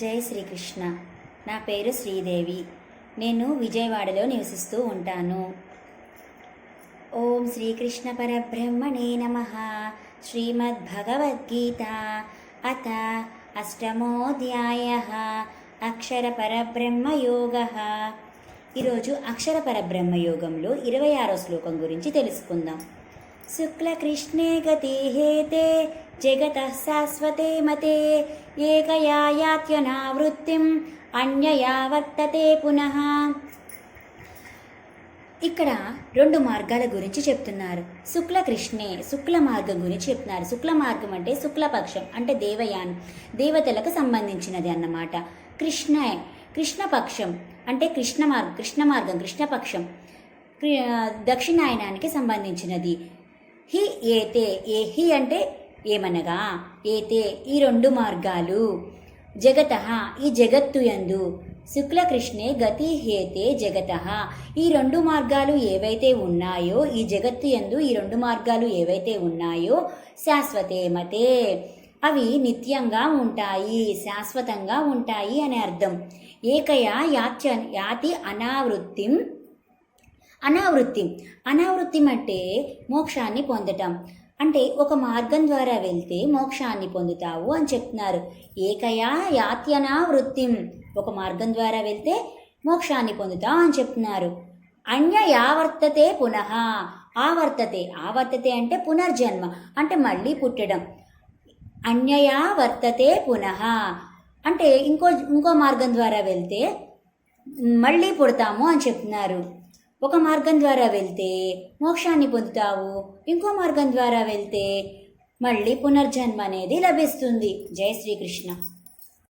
జై శ్రీకృష్ణ. నా పేరు శ్రీదేవి. నేను విజయవాడలో నివసిస్తూ ఉంటాను. ఓం శ్రీకృష్ణ పరబ్రహ్మణే నమ. శ్రీమద్భగవద్గీత అత అష్టమోధ్యాయ అక్షర పరబ్రహ్మయోగ ఈరోజు అక్షర పరబ్రహ్మయోగంలో ఇరవై ఆరో శ్లోకం గురించి తెలుసుకుందాం. శుక్లకృష్ణే గతి హేతే జగత శాశ్వతే మతే ఏకయా అన్యయా వర్తతే పునః. ఇక్కడ రెండు మార్గాల గురించి చెప్తున్నారు. శుక్ల కృష్ణే శుక్ల మార్గం గురించి చెప్తున్నారు. శుక్ల మార్గం అంటే శుక్లపక్షం అంటే దేవయానం దేవతలకు సంబంధించినది అన్నమాట. కృష్ణ కృష్ణపక్షం అంటే కృష్ణ మార్గం కృష్ణ మార్గం కృష్ణపక్షం క్రి- దక్షిణాయనానికి సంబంధించినది. హి ఏతే ఏ హి అంటే ఏమనగా ఏతే ఈ రెండు మార్గాలు. జగత ఈ జగత్తు యందు శుక్లకృష్ణే గతి హేతే జగత. ఈ రెండు మార్గాలు ఏవైతే ఉన్నాయో ఈ జగత్తు యందు ఈ రెండు మార్గాలు ఏవైతే ఉన్నాయో శాశ్వతే మతే. అవి నిత్యంగా ఉంటాయి శాశ్వతంగా ఉంటాయి అని అర్థం. ఏకయా యాచ యాతి అనావృత్తిం అనావృత్తి. అనావృత్తి అంటే మోక్షాన్ని పొందటం. అంటే ఒక మార్గం ద్వారా వెళ్తే మోక్షాన్ని పొందుతావు అని చెప్తున్నారు. ఏకయా యాత్యనా వృత్తిం. ఒక మార్గం ద్వారా వెళ్తే మోక్షాన్ని పొందుతావు అని చెప్తున్నారు. అన్య యావర్తతే పునః. ఆవర్తతే. ఆవర్తతే అంటే పునర్జన్మ అంటే మళ్ళీ పుట్టడం. అన్యయా వర్తతే పునః. అంటే ఇంకో ఇంకో మార్గం ద్వారా వెళ్తే మళ్ళీ పుడతాము అని చెప్తున్నారు. ఒక మార్గం ద్వారా వెళ్తే మోక్షాన్ని పొందుతావు. ఇంకో మార్గం ద్వారా వెళ్తే మళ్ళీ పునర్జన్మ అనేది లభిస్తుంది. జై శ్రీకృష్ణ.